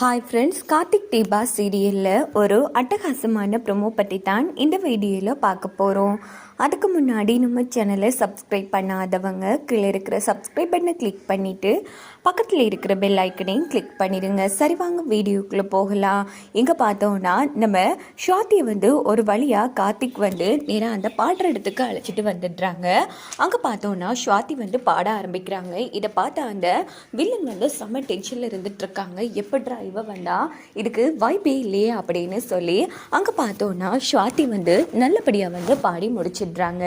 Hi friends Karthik Deepa சீரியலில் ஒரு அட்டகாசமான ப்ரொமோ பற்றி தான் இந்த வீடியோவில் பார்க்க போகிறோம் அதுக்கு முன்னாடி நம்ம சேனலை சப்ஸ்கிரைப் பண்ணாதவங்க கீழே இருக்கிற சப்ஸ்கிரைப் பண்ணை கிளிக் பண்ணிவிட்டு பக்கத்தில் இருக்கிற பெல் ஐக்கனையும் கிளிக் பண்ணிடுங்க. சரி வாங்க வீடியோக்குள்ளே போகலாம். இங்கே பார்த்தோன்னா நம்ம ஷாத்தியை வந்து ஒரு வழியாக கார்த்திக் வந்து நேராக அந்த பாடுற இடத்துக்கு அழைச்சிட்டு வந்துடுறாங்க. அங்கே பார்த்தோன்னா ஷாத்தி வந்து பாட ஆரம்பிக்கிறாங்க. இதை பார்த்தா அந்த வில்லன் வந்து செம்ம டென்ஷனில் இருந்துட்டு இருக்காங்க. எப்படிரா இவ வந்தா இதுக்கு வாய்ப்பே இல்லையே அப்படின்னு சொல்லி அங்கே பார்த்தோன்னா ஸ்வாதி வந்து நல்லபடியாக வந்து பாடி முடிச்சிடுறாங்க.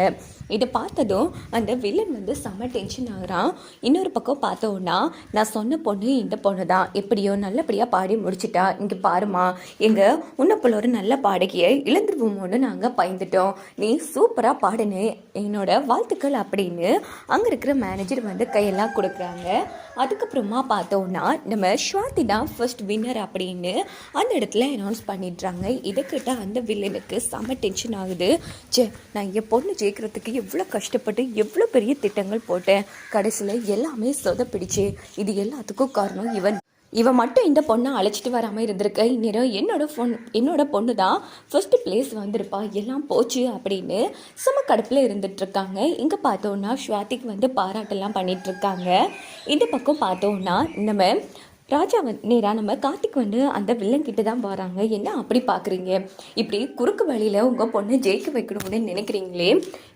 இதை பார்த்ததும் அந்த வில்லன் வந்து செம்ம டென்ஷன் ஆகுறான். இன்னொரு பக்கம் பார்த்தோன்னா நான் சொன்ன பொண்ணு இந்த பொண்ணு தான். எப்படியோ நல்லபடியாக பாடி முடிச்சிட்டா. இங்கே பாருமா எங்கள் உன்னை போல ஒரு நல்ல பாடகியை இழந்துருவோமோன்னு நாங்கள் பயந்துட்டோம். நீ சூப்பராக பாடுனு என்னோட வாழ்த்துக்கள் அப்படின்னு அங்கே இருக்கிற மேனேஜர் வந்து கையெல்லாம் கொடுக்குறாங்க. அதுக்கப்புறமா பார்த்தோன்னா நம்ம ஸ்வாதி தான் ஃபர்ஸ்ட் வின்னர் அப்படின்னு அந்த இடத்துல அனௌன்ஸ் பண்ணிடுறாங்க. இதை கேட்டால் அந்த வில்லனுக்கு செம டென்ஷன் ஆகுது. ச்சே நான் என் பொண்ணு ஜெயிக்கிறதுக்கு எவ்வளோ கஷ்டப்பட்டு எவ்வளோ பெரிய திட்டங்கள் போட்டேன். கடைசியில் எல்லாமே சொதப்பிடிச்சு. இது எல்லாத்துக்கும் காரணம் இவன். இவன் மட்டும் இந்த பொண்ணை அழைச்சிட்டு வராமல் இருந்திருக்க. இந்நேரம் என்னோட பொண்ணு என்னோட பொண்ணு தான் ஃபஸ்ட்டு பிளேஸ் வந்திருப்பா. எல்லாம் போச்சு அப்படின்னு சும கடுப்பில் இருந்துட்டு இருக்காங்க இங்கே பார்த்தோன்னா ஸ்வாதிக்கு வந்து பாராட்டெல்லாம் பண்ணிகிட்ருக்காங்க இந்த பக்கம் பார்த்தோன்னா நம்ம ராஜா வந்து நேராக நம்ம கார்த்திக் வந்து அந்த வில்லன் கிட்ட தான் வராங்க. என்ன அப்படி பார்க்குறீங்க இப்படி குறுக்கு வழியில் உங்கள் பொண்ணை ஜெயிக்க வைக்கணும்னு நினைக்கிறீங்களே?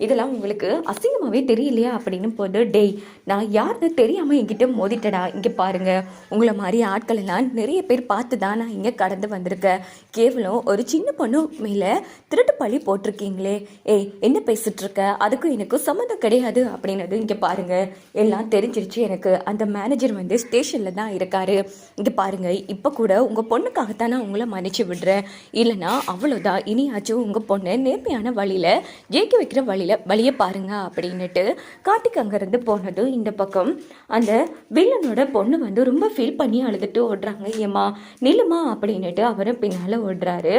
இதெல்லாம் உங்களுக்கு அசிங்கமாகவே தெரியலையா அப்படின்னு போது டேய் நான் யாருன்னு தெரியாமல் என்கிட்ட மோதிட்டடா. இங்கே பாருங்கள் உங்களை மாதிரி ஆட்கள் எல்லாம் நிறைய பேர் பார்த்து தான் நான் இங்கே கடந்து வந்திருக்கேன். கேவலம் ஒரு சின்ன பொண்ணு மேலே திருட்டு பழி போட்டிருக்கீங்களே. ஏய் என்ன பேசிகிட்ருக்க அதுக்கும் எனக்கும் சம்மந்தம் கிடையாது. அப்படின்னது இங்கே பாருங்கள் எல்லாம் தெரிஞ்சிருச்சு எனக்கு. அந்த மேனேஜர் வந்து ஸ்டேஷனில் தான் இருக்காரு. இது பாருங்க இப்போ கூட உங்கள் பொண்ணுக்காகத்தான் நான் உங்களை மன்னிச்சு விடுறேன். இல்லைன்னா அவ்வளோதான் இனியாச்சும் உங்கள் பொண்ணை நேர்மையான வழியில் ஜெயிக்க வைக்கிற வழியில் வழியை பாருங்க அப்படின்னுட்டு கார்த்திக் அங்கேருந்து போனதும் இந்த பக்கம். அந்த வில்லனோட பொண்ணு வந்து ரொம்ப ஃபீல் பண்ணி அழுதுட்டு ஓடுறாங்க ஏமா நில்லுமா அப்படின்னுட்டு அவரை பின்னால் ஓடுறாரு.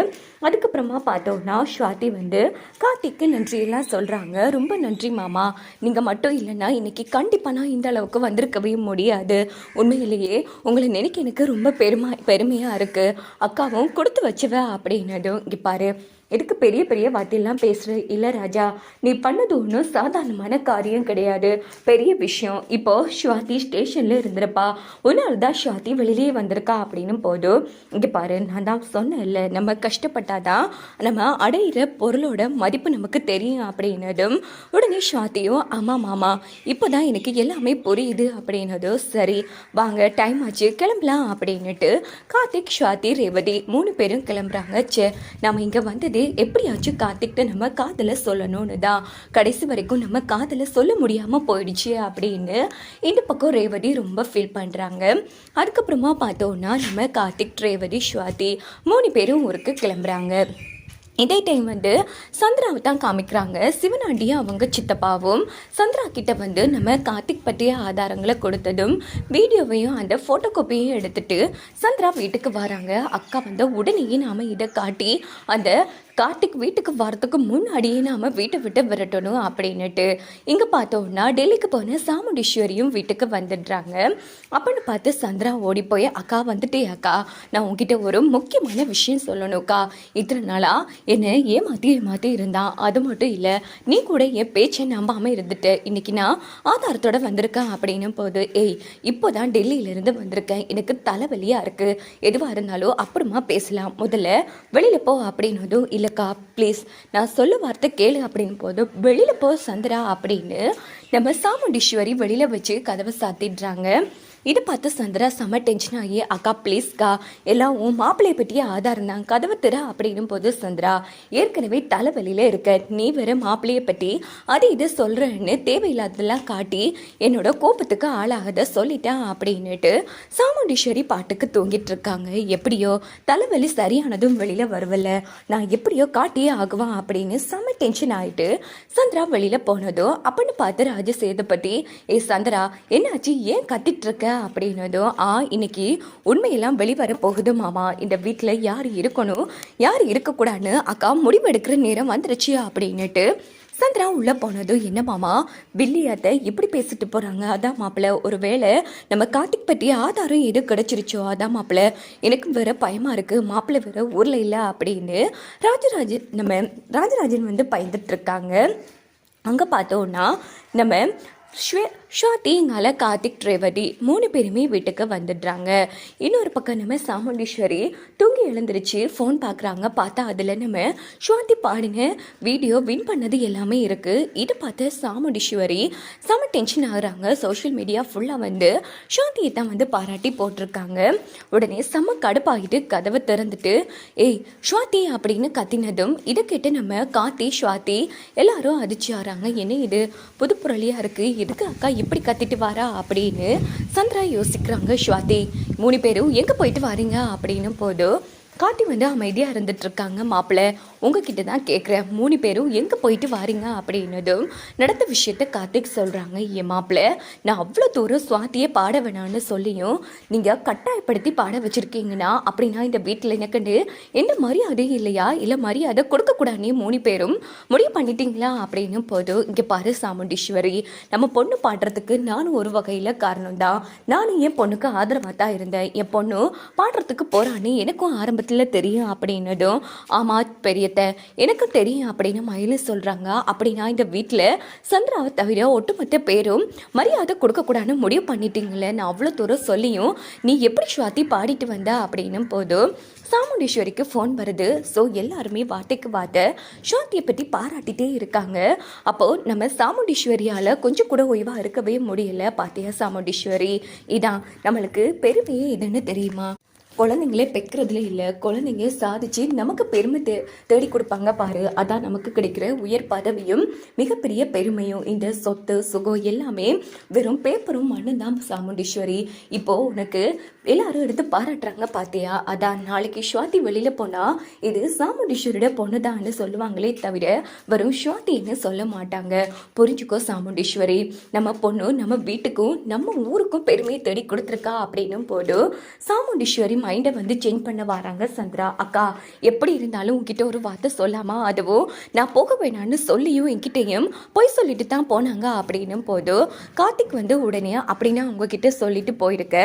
அதுக்கப்புறமா பார்த்தோன்னா ஸ்வாதி வந்து கார்த்திக்கு நன்றியெல்லாம் சொல்கிறாங்க ரொம்ப நன்றி மாமா. நீங்கள் மட்டும் இல்லைன்னா இன்னைக்கு கண்டிப்பாக நான் இந்த அளவுக்கு வந்திருக்கவே முடியாது. உண்மையிலேயே உங்களை நினைக்க எனக்கு ரொம்ப பெருமை பெருமையாக இருக்குது அக்காவும் கொடுத்து வச்சுவ அப்படின்னதும் இங்கே பாரு. எதுக்கு பெரிய பெரிய வார்த்தையெல்லாம் பேசுகிற இல்லை ராஜா நீ பண்ணது ஒன்றும் சாதாரணமான காரியம் கிடையாது. பெரிய விஷயம் இப்போ ஸ்வாதி ஸ்டேஷனில் இருந்திருப்பா. உன்னால் தான் ஸ்வாதி வெளியிலே வந்திருக்கா அப்படின்னு போதும் இங்கே பாரு நான் தான் சொன்னேன்ல நம்ம கஷ்டப்பட்டாதான் நம்ம அடையிற பொருளோட மதிப்பு நமக்கு தெரியும் அப்படின்னதும் உடனே ஸ்வாதியும் ஆமாம் மாமா இப்போ தான் எனக்கு எல்லாமே புரியுது அப்படின்னதும் சரி வாங்க டைம் ஆச்சு கிளம்பலாம் அப்படின்னுட்டு கார்த்திக் ஸ்வாதி ரேவதி மூணு பேரும் கிளம்புறாங்க. சே நம்ம இங்கே வந்தது எப்படியாச்சும் கார்த்திக்கிட்ட நம்ம காதலை சொல்லணும்னு தான் கடைசி வரைக்கும் நம்ம காதலை சொல்ல முடியாமல் போயிடுச்சு அப்படின்னு இந்த பக்கம் ரேவதி ரொம்ப ஃபீல் பண்ணுறாங்க அதுக்கப்புறமா பார்த்தோன்னா நம்ம கார்த்திக் ரேவதி ஸ்வாதி மூணு பேரும் ஊருக்கு கிளம்புறாங்க. இதே டைம் வந்து சந்திராவை தான் காமிக்கிறாங்க. சிவனாண்டியும் அவங்க சித்தப்பாவும். சந்திரா கிட்ட வந்து நம்ம கார்த்திக் பற்றிய ஆதாரங்களை கொடுத்ததும் வீடியோவையும் அந்த ஃபோட்டோ காப்பியும் எடுத்துட்டு சந்திரா வீட்டுக்கு வராங்க. அக்கா வந்து உடனேயே நாம் இதை காட்டி அந்த கார்த்திக் வீட்டுக்கு வரத்துக்கு முன்னாடியே நாம் வீட்டை விட்டு விரட்டணும் அப்படின்னுட்டு இங்கே பார்த்தோம்னா டெல்லிக்கு போன சாமுண்டீஸ்வரியும் வீட்டுக்கு வந்துடுறாங்க. அப்படின்னு பார்த்து சந்திரா ஓடி போய் அக்கா வந்துட்டே அக்கா. நான் உங்ககிட்ட ஒரு முக்கியமான விஷயம் சொல்லணும்க்கா. இத்தனை நாளாக என்னை ஏமாற்றி ஏமாற்றி இருந்தான் அது மட்டும் இல்லை நீ கூட என் பேச்சை நம்பாமல் இருந்துட்டு இன்னைக்கு நான் ஆதாரத்தோட வந்திருக்கேன் அப்படின்னும் போது ஏய் இப்போ தான் டெல்லியிலேருந்து வந்திருக்கேன். எனக்கு தலைவலியாக இருக்குது எதுவாக இருந்தாலும் அப்புறமா பேசலாம். முதல்ல வெளியில் போ அப்படின்னதும் இல்லைக்கா ப்ளீஸ் நான் சொல்ல வார்த்தை கேளு அப்படின்னு போதும் வெளியில் போ சந்திரா அப்படின்னு நம்ம சாமுண்டீஸ்வரி வெளியில் வச்சு கதவை சாத்திடுறாங்க. இதை பார்த்து சந்திரா செம்ம டென்ஷன் ஆகி அக்கா ப்ளீஸ்க்கா எல்லாம் உன் மாப்பிள்ளையை பற்றியே ஆதாரம் தான். கதவை திற அப்படின்னும் போது சந்திரா ஏற்கனவே தலைவலியில் இருக்க நீ வேற மாப்பிள்ளையை பற்றி அது இது சொல்கிறேன்னு தேவையில்லாததெல்லாம் காட்டி என்னோட கோபத்துக்கு ஆளாகத சொல்லிட்டேன் அப்படின்னுட்டு சாமுண்டீஸ்வரி பாட்டுக்கு தூங்கிட்டு இருக்காங்க. எப்படியோ தலைவலி சரியானதும் வெளியில் வருவல நான் எப்படியோ காட்டியே ஆகுவான் அப்படின்னு செம்ம டென்ஷன் ஆகிட்டு சந்திரா வெளியில் போனதோ அப்படின்னு பார்த்து ராஜசேதுபதி ஏ சந்திரா என்னாச்சு? ஏன் கத்திட்டு இருக்க? அப்படின்னதும் ஆ இன்னைக்கு உண்மையெல்லாம் வெளிவர போகுது மாமா. இந்த வீட்டில் யார் இருக்கணும்? யார் இருக்கக்கூடாதுன்னு அக்கா முடிவெடுக்கிற நேரம் வந்துருச்சு அப்படின்னுட்டு சந்திரா உள்ளே போனதும் என்ன மாமா? வில்லியாத்த இப்படி பேசிட்டு போகிறாங்க அதான் மாப்பிள்ள ஒரு வேளை நம்ம கார்த்திக் பற்றி ஆதாரம் எது கிடச்சிருச்சோ அதான் மாப்பிள்ள எனக்கு வேற பயமாக இருக்குது மாப்பிள்ளை வேற ஊரில் இல்லை அப்படின்னு ராஜராஜன் நம்ம ராஜராஜன் வந்து பயந்துட்டு இருக்காங்க. அங்கே பார்த்தோன்னா நம்ம ஸ்வே ஸ்வாதி எங்கால கார்த்திக் ரேவதி மூணு பேருமே வீட்டுக்கு வந்துடுறாங்க. இன்னொரு பக்கம் நம்ம சாமுண்டீஸ்வரி தூங்கி எழுந்திருச்சு ஃபோன் பார்க்குறாங்க பார்த்தா அதில் நம்ம ஸ்வாதி பாடின வீடியோ வின் பண்ணது எல்லாமே இருக்குது இதை பார்த்து சாமுண்டீஸ்வரி செம டென்ஷன் ஆகுறாங்க. சோஷியல் மீடியா ஃபுல்லாக வந்து ஸ்வாதியை தான் வந்து பாராட்டி போட்டிருக்காங்க. உடனே செம கடுப்பாகிட்டு கதவை திறந்துட்டு ஏய் ஸ்வாதி அப்படின்னு கத்தினதும் இதை கேட்டு நம்ம கார்த்தி ஸ்வாதி எல்லாரும் அதிர்ச்சி ஆகிறாங்க. என்ன இது? புதுப்புரளியாக இருக்குது எதுக்கு அக்கா இப்படி கத்திட்டு வாரா அப்படின்னு சந்திரா யோசிக்கிறாங்க ஸ்வாதி மூணு பேரும் எங்கே போயிட்டு வாரீங்க? அப்படின்னு போதும் காட்டி வந்து அமைதியாக இருந்துட்டுருக்காங்க மாப்பிள்ளை உங்ககிட்ட தான் கேட்குறேன் மூணு பேரும் எங்கே போயிட்டு வாரீங்க அப்படின்னதும் நடந்த விஷயத்த கார்த்திக் சொல்கிறாங்க என் மாப்பிள்ளை நான் அவ்வளோ தூரம் சுவாத்தியே பாட வேணாம்னு சொல்லியும் நீங்கள் கட்டாயப்படுத்தி பாட வச்சுருக்கீங்கன்னா அப்படின்னா இந்த வீட்டில் எனக்குண்டு எந்த மரியாதையும் இல்லையா? இல்லை மரியாதை கொடுக்கக்கூடாதுன்னு மூணு பேரும் முடிவு பண்ணிட்டீங்களா? அப்படின்னு போதும். இங்கே பாரு சாமுண்டீஸ்வரி நம்ம பொண்ணு பாடுறதுக்கு நானும் ஒரு வகையில் காரணம் தான் நானும் என் பொண்ணுக்கு ஆதரவாக தான் இருந்தேன். என் பொண்ணு பாடுறதுக்கு போகிறான்னு எனக்கும் ஆரம்பத்தில் தெரியும் அப்படின்னதும் ஆமாம் பெரியத்த எனக்கும் தெரியும் அப்படின்னு மயிலு சொல்கிறாங்க அப்படின்னா இந்த வீட்டில் சந்திராவை தவிர ஒட்டுமொத்த பேரும் மரியாதை கொடுக்கக்கூடாதுன்னு முடிவு பண்ணிட்டீங்களே நான் அவ்வளோ தூரம் சொல்லியும் நீ எப்படி ஸ்வாதி பாடிட்டு வந்த? அப்படின்னும் போதும் சாமுண்டீஸ்வரிக்கு ஃபோன் வருது. ஸோ எல்லாருமே வார்த்தைக்கு வார்த்தை ஸ்வாதியை பற்றி பாராட்டிட்டே இருக்காங்க. அப்போது நம்ம சாமுண்டீஸ்வரியால் கொஞ்சம் கூட ஓய்வாக இருக்கவே முடியல. பார்த்தியா சாமுண்டீஸ்வரி? இதான் நம்மளுக்கு பெருமையே எதுன்னு தெரியுமா? குழந்தைங்களே பெக்கிறதுல இல்லை குழந்தைங்க சாதிச்சு நமக்கு பெருமை தே தேடி கொடுப்பாங்க பாரு. அதான் நமக்கு கிடைக்கிற உயர் பதவியும் மிகப்பெரிய பெருமையும். இந்த சொத்து சுகம் எல்லாமே வெறும் பேப்பரும் மண்ணும் தான் சாமுண்டீஸ்வரி. இப்போ உனக்கு எல்லாரும் எடுத்து பாராட்டுறாங்க பார்த்தியா அதான் நாளைக்கு ஸ்வாதி வெளியில் போனால் இது சாமுண்டீஸ்வரியோட பொண்ணு தான்னு சொல்லுவாங்களே தவிர வெறும் ஸ்வாதின்னு சொல்ல மாட்டாங்க. புரிஞ்சுக்கோ சாமுண்டீஸ்வரி நம்ம பொண்ணு நம்ம வீட்டுக்கும் நம்ம ஊருக்கும் பெருமையை தேடி கொடுத்துருக்கா அப்படின்னும் போது சாமுண்டீஸ்வரி மைண்டை வந்து சேஞ்ச் பண்ண வராங்க சந்திரா. அக்கா எப்படி இருந்தாலும் உங்ககிட்ட ஒரு வார்த்தை சொல்லாமா? அதுவும் நான் போக வேணான்னு சொல்லியும் என்கிட்டையும் பொய் சொல்லிட்டு தான் போனாங்க அப்படின்னும் போது கார்த்திக் வந்து உடனே அப்படின்னா உங்ககிட்ட சொல்லிட்டு போயிருக்க.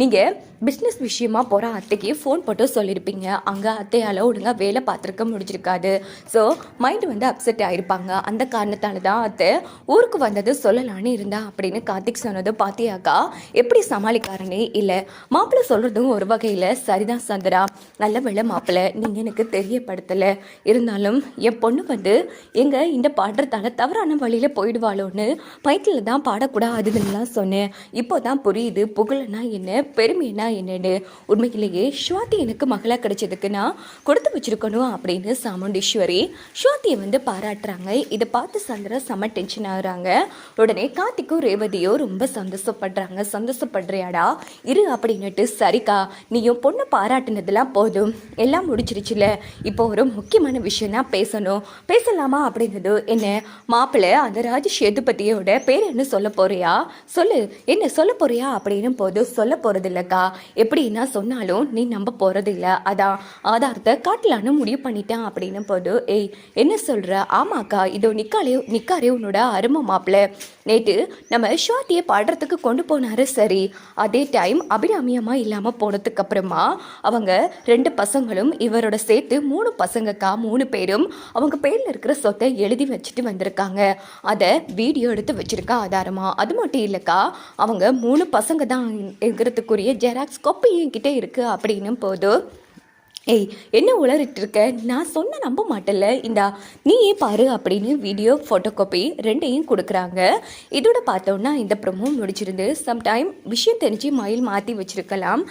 நீங்கள் பிஸ்னஸ் விஷயமா போகிற அத்தைக்கு ஃபோன் போட்டு சொல்லியிருப்பீங்க அங்கே அத்தையால் ஒழுங்காக வேலை பார்த்துருக்க முடிஞ்சிருக்காது. ஸோ மைண்டு வந்து அப்செட் ஆகிருப்பாங்க அந்த காரணத்தால் தான் அத்தை ஊருக்கு வந்தது சொல்லலான்னு இருந்தா அப்படின்னு கார்த்திக் சொன்னது பார்த்தியாக்கா எப்படி சமாளிக்காரனே? இல்லை மாப்பிள்ளை சொல்கிறதும் ஒரு வகையில் சரிதான் சந்திரா நல்ல வேலை மாப்பிள்ளை நீங்கள் எனக்கு தெரியப்படுத்தலை. இருந்தாலும் என் பொண்ணு வந்து எங்கள் இந்த பாடுறதால தவறான வழியில் போயிடுவாளோன்னு பைத்தியில் தான் பாடக்கூடாதுன்னுலாம் சொன்னேன். இப்போ தான் புரியுது புகழனா என்ன பெருமைனா என்னன்னு. உண்மையிலேயே ஸ்வாதி எனக்கு மகளாக கிடைச்சதுக்கு நான் கொடுத்து வச்சிருக்கணும் அப்படின்னு சாமுண்டீஸ்வரி ஸ்வாதியை வந்து பாராட்டுறாங்க. இதை பார்த்து சந்திரா செம டென்ஷன் ஆகுறாங்க. உடனே கார்த்திக்கும் ரேவதியோ ரொம்ப சந்தோஷப்படுறாங்க. சந்தோஷப்படுறியாடா இரு அப்படின்னுட்டு சரிக்கா நீயும் பொண்ணை பாராட்டினதுலாம் போதும். எல்லாம் முடிச்சிருச்சுல இப்போ ஒரு முக்கியமான விஷயம் தான் பேசணும். பேசலாமா அப்படின்றது என்ன? மாப்பிள்ளை அந்த ராஜ சேதுபதியோட பேர் என்ன சொல்ல போறியா? சொல்லு. என்ன சொல்ல போறியா அப்படின்னு போது சொல்ல போறது இல்லைக்கா எப்படின்னா சொன்னாலும் நீ நம்ப போறது இல்லை அதான் ஆதாரத்தை காட்டலான்னு முடிவு பண்ணிட்டேன் அப்படின்னு போது ஏய் என்ன சொல்ற? ஆமாக்கா இதோ நிக்காலே நிக்காரே உன்னோட அருமை மாப்பிள்ளை. நேற்று நம்ம ஷாத்தியை பாடுறதுக்கு கொண்டு போனாரு சரி. அதே டைம் அபிராமியமா இல்லாம போனதுக்கு அப்புறமா அவங்க ரெண்டு பசங்களும் இவரோட சேர்த்து மூணு பசங்கக்கா மூணு பேரும் அவங்க பேரில் இருக்கிற சொத்தை எழுதி வச்சுட்டு வந்திருக்காங்க. அதை வீடியோ எடுத்து வச்சுருக்கா ஆதாரமாக அது மட்டும் இல்லைக்கா அவங்க மூணு பசங்க தான் இருக்கிறதுக்குரிய ஜெராக்ஸ் காப்பி என்கிட்ட இருக்குது அப்படின்னும் போதும் ஏய் என்ன உளறிட்டு இருக்க? நான் சொன்ன நம்ப மாட்டேல்ல. இந்தா நீயே பாரு அப்படின்னு வீடியோ ஃபோட்டோ காப்பி ரெண்டையும் கொடுக்குறாங்க. இதோட பார்த்தோன்னா இந்த ப்ரொமோ முடிச்சிருந்து சம்டைம் விஷயம் தெரிஞ்சு மயில் மாற்றி வச்சுருக்கலாம்.